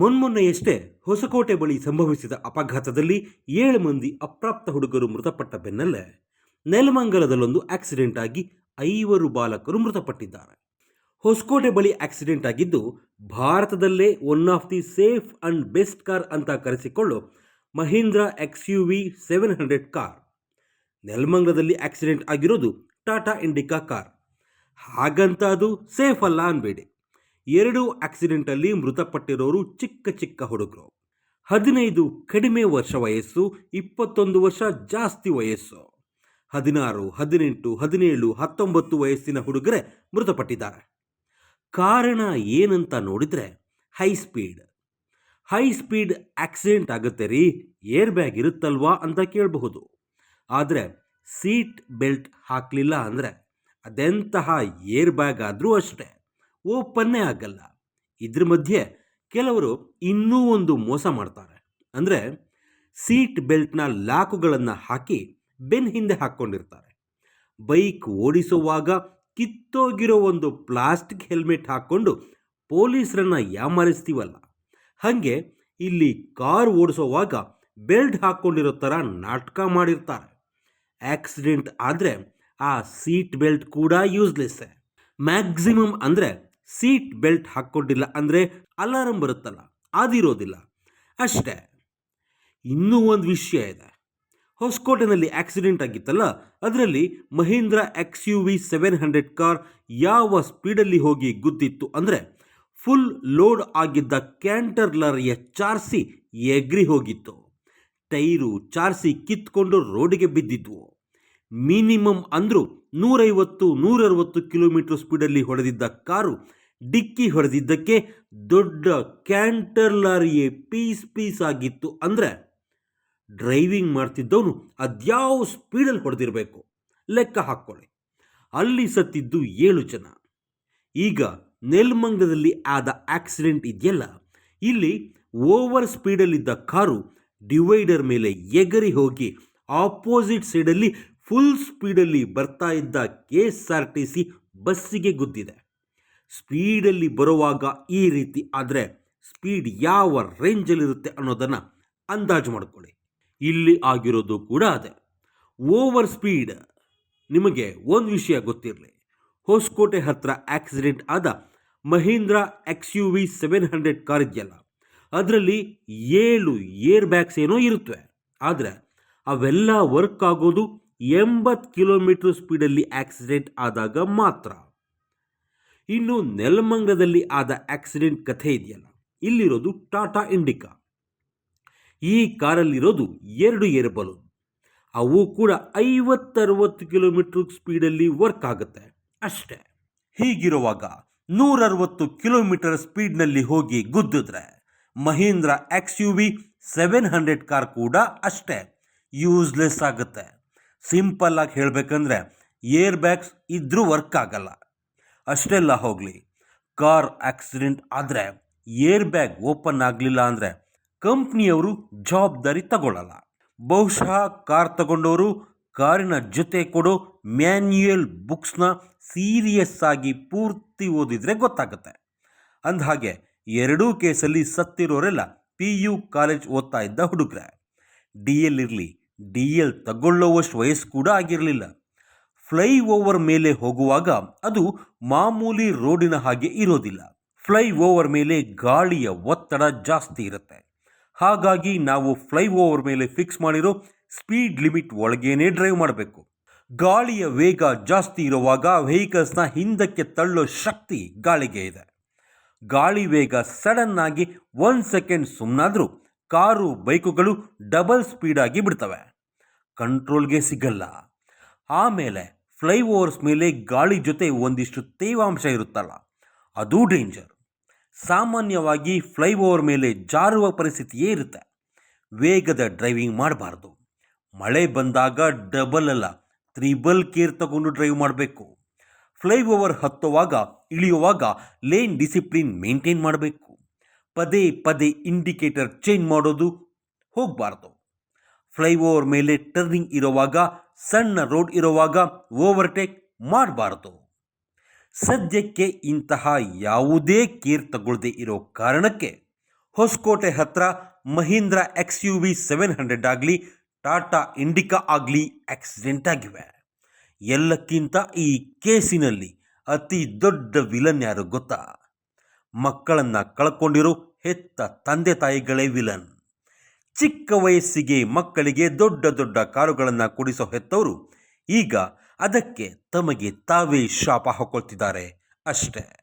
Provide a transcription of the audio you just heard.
ಮೊನ್ಮೊನ್ನೆಯಷ್ಟೇ ಹೊಸಕೋಟೆ ಬಳಿ ಸಂಭವಿಸಿದ ಅಪಘಾತದಲ್ಲಿ ಏಳು ಮಂದಿ ಅಪ್ರಾಪ್ತ ಹುಡುಗರು ಮೃತಪಟ್ಟ ಬೆನ್ನಲ್ಲೇ ನೆಲಮಂಗಲದಲ್ಲೊಂದು ಆಕ್ಸಿಡೆಂಟ್ ಆಗಿ ಐವರು ಬಾಲಕರು ಮೃತಪಟ್ಟಿದ್ದಾರೆ. ಹೊಸಕೋಟೆ ಬಳಿ ಆಕ್ಸಿಡೆಂಟ್ ಆಗಿದ್ದು, ಭಾರತದಲ್ಲೇ one of the safe and best car ಅಂತ ಕರೆಸಿಕೊಳ್ಳೋ Mahindra X U V seven hundred car ನೆಲಮಂಗಲದಲ್ಲಿ accident ಆಗಿರೋದು ಟಾಟಾ ಇಂಡಿಕಾ ಕಾರ್ ಹಾಗಂತ ಅದು ಸೇಫ್ ಅಲ್ಲ ಅನ್ಬೇಡಿ. ಎರಡು ಆಕ್ಸಿಡೆಂಟಲ್ಲಿ ಮೃತಪಟ್ಟಿರೋರು ಚಿಕ್ಕ ಚಿಕ್ಕ ಹುಡುಗರು. ಹದಿನೈದು ಕಡಿಮೆ ವರ್ಷ ವಯಸ್ಸು, ಇಪ್ಪತ್ತೊಂದು ವರ್ಷ ಜಾಸ್ತಿ ವಯಸ್ಸು. ಹದಿನಾರು, ಹದಿನೆಂಟು, ಹದಿನೇಳು, ಹತ್ತೊಂಬತ್ತು ವಯಸ್ಸಿನ ಹುಡುಗರೇ ಮೃತಪಟ್ಟಿದ್ದಾರೆ. ಕಾರಣ ಏನಂತ ನೋಡಿದರೆ high speed. High speed accident ಆಗುತ್ತೆ ರೀ, ಏರ್ ಬ್ಯಾಗ್ ಇರುತ್ತಲ್ವಾ ಅಂತ ಕೇಳಬಹುದು. ಆದರೆ ಸೀಟ್ ಬೆಲ್ಟ್ ಹಾಕಲಿಲ್ಲ ಅಂದರೆ ಅದೆಂತಹ ಏರ್ ಬ್ಯಾಗ್ ಆದರೂ ಅಷ್ಟೇ. ಓಪನ್ನೇ ಆಗಲ್ಲ. ಇದ್ರ ಮಧ್ಯೆ ಕೆಲವರು ಇನ್ನೂ ಒಂದು ಮೋಸ ಮಾಡ್ತಾರೆ. ಅಂದರೆ ಸೀಟ್ ಬೆಲ್ಟ್ನ ಲಾಕುಗಳನ್ನು ಹಾಕಿ ಬೆನ್ ಹಿಂದೆ ಹಾಕ್ಕೊಂಡಿರ್ತಾರೆ. ಬೈಕ್ ಓಡಿಸುವಾಗ ಕಿತ್ತೋಗಿರೋ ಒಂದು ಪ್ಲಾಸ್ಟಿಕ್ ಹೆಲ್ಮೆಟ್ ಹಾಕ್ಕೊಂಡು ಪೊಲೀಸರನ್ನ ಯಾಮಾರಿಸ್ತೀವಲ್ಲ. ಹಾಗೆ ಇಲ್ಲಿ ಕಾರ್ ಓಡಿಸೋವಾಗ ಬೆಲ್ಟ್ ಹಾಕ್ಕೊಂಡಿರೋ ಥರ ನಾಟಕ ಮಾಡಿರ್ತಾರೆ. ಆಕ್ಸಿಡೆಂಟ್ ಆದರೆ ಆ ಸೀಟ್ ಬೆಲ್ಟ್ ಕೂಡ ಯೂಸ್ಲೆಸ್ಸೇ. ಮ್ಯಾಕ್ಸಿಮಮ್ ಅಂದರೆ ಸೀಟ್ ಬೆಲ್ಟ್ ಹಾಕ್ಕೊಂಡಿಲ್ಲ ಅಂದರೆ ಅಲಾರಂ ಬರುತ್ತಲ್ಲ ಅದಿರೋದಿಲ್ಲ ಅಷ್ಟೇ, ಇನ್ನೂ ಒಂದು ವಿಷಯ ಇದೆ. ಹೊಸಕೋಟೆನಲ್ಲಿ ಆಕ್ಸಿಡೆಂಟ್ ಆಗಿತ್ತಲ್ಲ, ಅದರಲ್ಲಿ Mahindra X U V seven hundred car ಯಾವ ಸ್ಪೀಡಲ್ಲಿ ಹೋಗಿ ಗುದ್ದಿತ್ತು ಅಂದರೆ ಫುಲ್ ಲೋಡ್ ಆಗಿದ್ದ ಕ್ಯಾಂಟರ್ ಲಾರಿಯ ಚಾರ್ಸಿ ಎಗ್ರಿ ಹೋಗಿತ್ತು. ಟೈರು ಚಾರ್ಸಿ ಕಿತ್ಕೊಂಡು ರೋಡಿಗೆ ಬಿದ್ದಿದ್ವು. ಮಿನಿಮಮ್ ಅಂದರೂ ನೂರೈವತ್ತು, ನೂರರವತ್ತು ಕಿಲೋಮೀಟರ್ ಸ್ಪೀಡಲ್ಲಿ ಹೊಡೆದಿದ್ದ ಕಾರು ಡಿಕ್ಕಿ ಹೊಡೆದಿದ್ದಕ್ಕೆ ದೊಡ್ಡ ಕ್ಯಾಂಟರ್ ಲಾರಿಯೇ ಪೀಸ್ ಪೀಸ್ ಆಗಿತ್ತು ಅಂದರೆ ಡ್ರೈವಿಂಗ್ ಮಾಡ್ತಿದ್ದವನು ಅದ್ಯಾವ ಸ್ಪೀಡಲ್ಲಿ ಹೊಡೆದಿರಬೇಕು? ಲೆಕ್ಕ ಹಾಕ್ಕೊಳ್ಳಿ ಅಲ್ಲಿ ಸತ್ತಿದ್ದು ಏಳು ಜನ. ಈಗ ನೆಲ್ಮಂಗದಲ್ಲಿ ಆದ ಆಕ್ಸಿಡೆಂಟ್ ಇದೆಯಲ್ಲ, ಇಲ್ಲಿ ಓವರ್ ಸ್ಪೀಡಲ್ಲಿದ್ದ ಕಾರು ಡಿವೈಡರ್ ಮೇಲೆ ಎಗರಿ ಹೋಗಿ ಆಪೋಸಿಟ್ ಸೈಡಲ್ಲಿ ಫುಲ್ ಸ್ಪೀಡಲ್ಲಿ ಬರ್ತಾ ಇದ್ದ K S R T C ಬಸ್ಸಿಗೆ ಗುದ್ದಿದೆ. ಸ್ಪೀಡಲ್ಲಿ ಬರುವಾಗ ಈ ರೀತಿ ಆದರೆ ಸ್ಪೀಡ್ ಯಾವ ರೇಂಜಲ್ಲಿರುತ್ತೆ ಅನ್ನೋದನ್ನು ಅಂದಾಜು ಮಾಡಿಕೊಳ್ಳಿ. ಇಲ್ಲಿ ಆಗಿರೋದು ಕೂಡ ಅದೇ. ಓವರ್ ಸ್ಪೀಡ್ ನಿಮಗೆ ಒಂದು ವಿಷಯ ಗೊತ್ತಿರಲಿ. ಹೊಸಕೋಟೆ ಹತ್ತಿರ ಆಕ್ಸಿಡೆಂಟ್ ಆದ Mahindra X U V seven hundred car ಇದೆಯಲ್ಲ, ಅದರಲ್ಲಿ ಏಳು ಏರ್ ಬ್ಯಾಗ್ಸ್ ಏನೋ ಇರುತ್ತವೆ ಆದರೆ ಅವೆಲ್ಲ ವರ್ಕ್ ಆಗೋದು ಎಂಬತ್ತು ಕಿಲೋಮೀಟ್ರ್ ಸ್ಪೀಡಲ್ಲಿ ಆಕ್ಸಿಡೆಂಟ್ ಆದಾಗ ಮಾತ್ರ. ಇನ್ನು ನೆಲಮಂಗಲದಲ್ಲಿ ಆದ ಆಕ್ಸಿಡೆಂಟ್ ಕಥೆ ಇದೆಯಲ್ಲ? ಇಲ್ಲಿರೋದು ಟಾಟಾ ಇಂಡಿಕಾ. ಈ ಕಾರಲ್ಲಿರೋದು ಎರಡು ಏರ್ ಬಲೂನ್. ಅವು ಕೂಡ ಐವತ್ತರವತ್ತು ಕಿಲೋಮೀಟರ್ ಸ್ಪೀಡಲ್ಲಿ ವರ್ಕ್ ಆಗುತ್ತೆ. ಅಷ್ಟೇ. ಹೀಗಿರುವಾಗ ನೂರರವತ್ತು ಕಿಲೋಮೀಟರ್ ಸ್ಪೀಡ್ನಲ್ಲಿ ಹೋಗಿ ಗುದ್ದಿದ್ರೆ Mahindra X U V seven hundred car ಕೂಡ ಅಷ್ಟೇ ಯೂಸ್ಲೆಸ್ ಆಗುತ್ತೆ. ಸಿಂಪಲ್ ಆಗಿ ಹೇಳಬೇಕಂದ್ರೆ ಏರ್ ಬ್ಯಾಗ್ಸ್ ಇದ್ರೂ ವರ್ಕ್ ಆಗಲ್ಲ. ಅಷ್ಟೆಲ್ಲ ಹೋಗಲಿ. ಕಾರ್ ಆಕ್ಸಿಡೆಂಟ್ ಆದರೆ ಏರ್ ಬ್ಯಾಗ್ ಓಪನ್ ಆಗಲಿಲ್ಲ ಅಂದರೆ ಕಂಪ್ನಿಯವರು ಜವಾಬ್ದಾರಿ ತಗೊಳ್ಳಲ್ಲ. ಬಹುಶಃ ಕಾರ್ ತಗೊಂಡವರು ಕಾರಿನ ಜೊತೆ ಕೊಡೋ ಮ್ಯಾನ್ಯುಯಲ್ ಬುಕ್ಸ್ನ ಸೀರಿಯಸ್ ಆಗಿ ಪೂರ್ತಿ ಓದಿದರೆ ಗೊತ್ತಾಗುತ್ತೆ. ಅಂದಹಾಗೆ ಎರಡೂ ಕೇಸಲ್ಲಿ ಸತ್ತಿರೋರೆಲ್ಲ ಪಿ ಯು ಕಾಲೇಜ್ ಓದ್ತಾ ಇದ್ದ ಹುಡುಗರೆ. ಡಿ ಎಲ್ ಇರಲಿ, ಡಿ ಎಲ್ ತಗೊಳ್ಳೋವಷ್ಟು ವಯಸ್ಸು ಕೂಡ ಆಗಿರಲಿಲ್ಲ. ಫ್ಲೈ ಓವರ್ ಮೇಲೆ ಹೋಗುವಾಗ ಅದು ಮಾಮೂಲಿ ರೋಡಿನ ಹಾಗೆ ಇರೋದಿಲ್ಲ. ಫ್ಲೈ ಓವರ್ ಮೇಲೆ ಗಾಳಿಯ ಒತ್ತಡ ಜಾಸ್ತಿ ಇರುತ್ತೆ. ಹಾಗಾಗಿ ನಾವು ಫ್ಲೈ ಓವರ್ ಮೇಲೆ ಫಿಕ್ಸ್ ಮಾಡಿರೋ ಸ್ಪೀಡ್ ಲಿಮಿಟ್ ಒಳಗೇನೆ ಡ್ರೈವ್ ಮಾಡಬೇಕು. ಗಾಳಿಯ ವೇಗ ಜಾಸ್ತಿ ಇರುವಾಗ ವೆಹಿಕಲ್ಸ್ನ ಹಿಂದಕ್ಕೆ ತಳ್ಳೋ ಶಕ್ತಿ ಗಾಳಿಗೆ ಇದೆ. ಗಾಳಿ ವೇಗ ಸಡನ್ ಆಗಿ ಒಂದು ಸೆಕೆಂಡ್ ಸುಮ್ಮನಾದರೂ ಕಾರು, ಬೈಕುಗಳು ಡಬಲ್ ಸ್ಪೀಡ್ ಆಗಿ ಬಿಡ್ತವೆ. ಕಂಟ್ರೋಲ್ಗೆ ಸಿಗಲ್ಲ. ಆಮೇಲೆ ಫ್ಲೈ ಓವರ್ಸ್ ಮೇಲೆ ಗಾಳಿ ಜೊತೆ ಒಂದಿಷ್ಟು ತೇವಾಂಶ ಇರುತ್ತಲ್ಲ, ಅದು ಡೇಂಜರ್ ಸಾಮಾನ್ಯವಾಗಿ ಫ್ಲೈಓವರ್ ಮೇಲೆ ಜಾರುವ ಪರಿಸ್ಥಿತಿಯೇ ಇರುತ್ತೆ. ವೇಗದ ಡ್ರೈವಿಂಗ್ ಮಾಡಬಾರ್ದು. ಮಳೆ ಬಂದಾಗ ಡಬಲ್ ಅಲ್ಲ ತ್ರಿಬಲ್ ಕೇರ್ ತಗೊಂಡು ಡ್ರೈವ್ ಮಾಡಬೇಕು. ಫ್ಲೈಓವರ್ ಹತ್ತುವಾಗ, ಇಳಿಯುವಾಗ ಲೇನ್ ಡಿಸಿಪ್ಲಿನ್ ಮೇಂಟೈನ್ ಮಾಡಬೇಕು. ಪದೇ ಪದೇ ಇಂಡಿಕೇಟರ್ ಚೇಂಜ್ ಮಾಡೋದು ಹೋಗಬಾರ್ದು. ಫ್ಲೈಓವರ್ ಮೇಲೆ ಟರ್ನಿಂಗ್ ಇರುವಾಗ ಸಣ್ಣ ರೋಡ್ ಇರುವಾಗ ಓವರ್ಟೇಕ್ ಮಾಡಬಾರ್ದು. ಸದ್ಯಕ್ಕೆ ಇಂತಹ ಯಾವುದೇ ಕೇರ್ ತಗೊಳ್ಳದೆ ಇರೋ ಕಾರಣಕ್ಕೆ ಹೊಸಕೋಟೆ ಹತ್ರ Mahindra X U V seven hundred ಆಗಲಿ, ಟಾಟಾ ಇಂಡಿಕಾ ಆಗಲಿ ಆಕ್ಸಿಡೆಂಟ್ ಆಗಿವೆ. ಎಲ್ಲಕ್ಕಿಂತ ಈ ಕೇಸಿನಲ್ಲಿ ಅತಿ ದೊಡ್ಡ ವಿಲನ್ ಯಾರು ಗೊತ್ತಾ? ಮಕ್ಕಳನ್ನು ಕಳ್ಕೊಂಡಿರೋ ಹೆತ್ತ ತಂದೆ ತಾಯಿಗಳೇ ವಿಲನ್. ಚಿಕ್ಕ ವಯಸ್ಸಿಗೆ ಮಕ್ಕಳಿಗೆ ದೊಡ್ಡ ದೊಡ್ಡ ಕಾರುಗಳನ್ನು ಕೊಡಿಸೋ ಹೆತ್ತವರು ಈಗ ಅದಕ್ಕೆ ತಮಗೆ ತಾವೇ ಶಾಪ ಹಾಕೊಳ್ತಿದ್ದಾರೆ ಅಷ್ಟೇ.